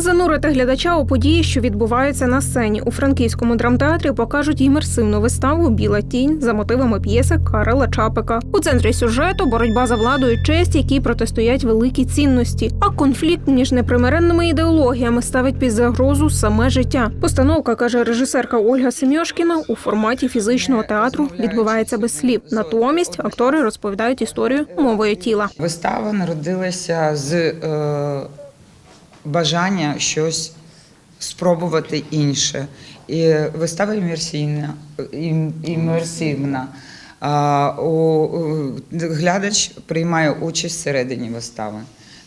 Занурити глядача у події, що відбуваються на сцені. У франківському драмтеатрі покажуть імерсивну виставу Біла тінь за мотивами п'єси Карела Чапика. У центрі сюжету боротьба за владу і честь, якій протистоять великі цінності. А конфлікт між непримиренними ідеологіями ставить під загрозу саме життя. Постановка каже режисерка Ольга Семьошкіна у форматі фізичного театру відбувається без слів. Натомість актори розповідають історію мовою тіла. Вистава народилася з е, бажання щось спробувати інше. І вистава імерсійна, ім- імерсивна. А, у, глядач приймає участь всередині вистави.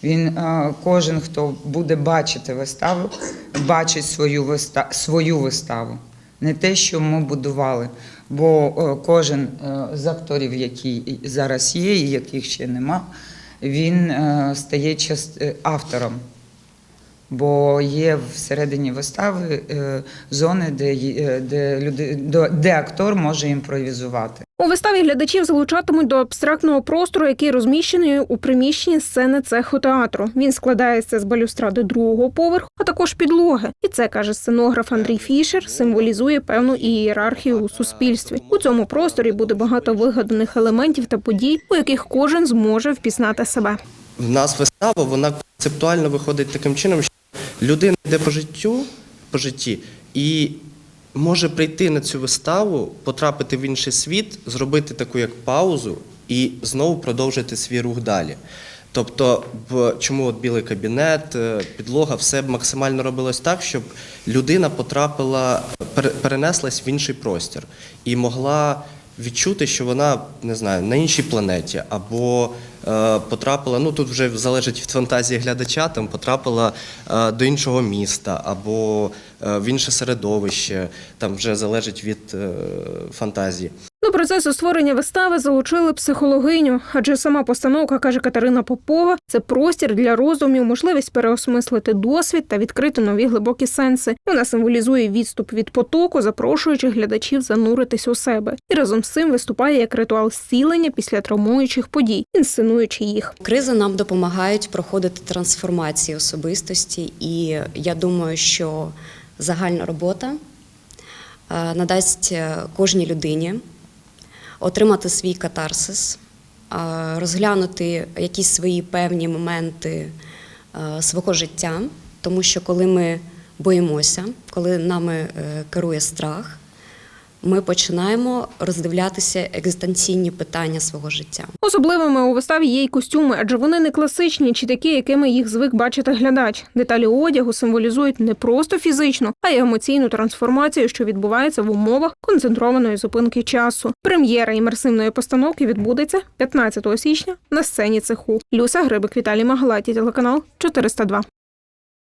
Він, кожен, хто буде бачити виставу, бачить свою, виста, свою виставу. Не те, що ми будували. Бо е, кожен е, з акторів, які зараз є, і яких ще нема, він е, стає част... автором. Бо є всередині вистави е, зони, де, е, де, люди, до- де актор може імпровізувати. У виставі глядачів залучатимуть до абстрактного простору, який розміщений у приміщенні сцени цеху театру. Він складається з балюстради другого поверху, а також підлоги. І це каже сценограф Андрій Фішер, символізує певну ієрархію у суспільстві. У цьому просторі буде багато вигаданих елементів та подій, у яких кожен зможе впізнати себе. в нас вистава, вона концептуально виходить таким чином, що людина йде по життю, по житті і може прийти на цю виставу, потрапити в інший світ, зробити таку як паузу і знову продовжити свій рух далі. Тобто, чому от білий кабінет, е, підлога, все максимально робилось так, щоб людина потрапила, пере- перенеслась в інший простір і могла відчути, що вона не знаю на іншій планеті, або потрапила. Ну тут вже залежить від фантазії глядача, там потрапила е, до іншого міста, або е, в інше середовище. Там вже залежить від е, фантазії. Процесу створення вистави залучили психологиню, адже сама постановка, каже Катерина Попова, це простір для роздумів, можливість переосмислити досвід та відкрити нові глибокі сенси. Вона символізує відступ від потоку, запрошуючи глядачів зануритись у себе, і разом з цим виступає як ритуал зцілення після травмуючих подій, інсценуючи їх. Кризи нам допомагають проходити трансформації особистості, і я думаю, що загальна робота е, надасть е, кожній людині отримати свій катарсис, е, розглянути якісь свої певні моменти е, свого життя, тому що коли ми боїмося, коли нами е, керує страх, ми починаємо роздивлятися екзистенційні питання свого життя. Особливими у виставі є й костюми, адже вони не класичні чи такі, якими їх звик бачити глядач. Деталі одягу символізують не просто фізичну, а й емоційну трансформацію, що відбувається в умовах концентрованої зупинки часу. Прем'єра імерсивної постановки відбудеться 15 січня на сцені цеху. Люся Грибик Віталій Магалаті, телеканал 402.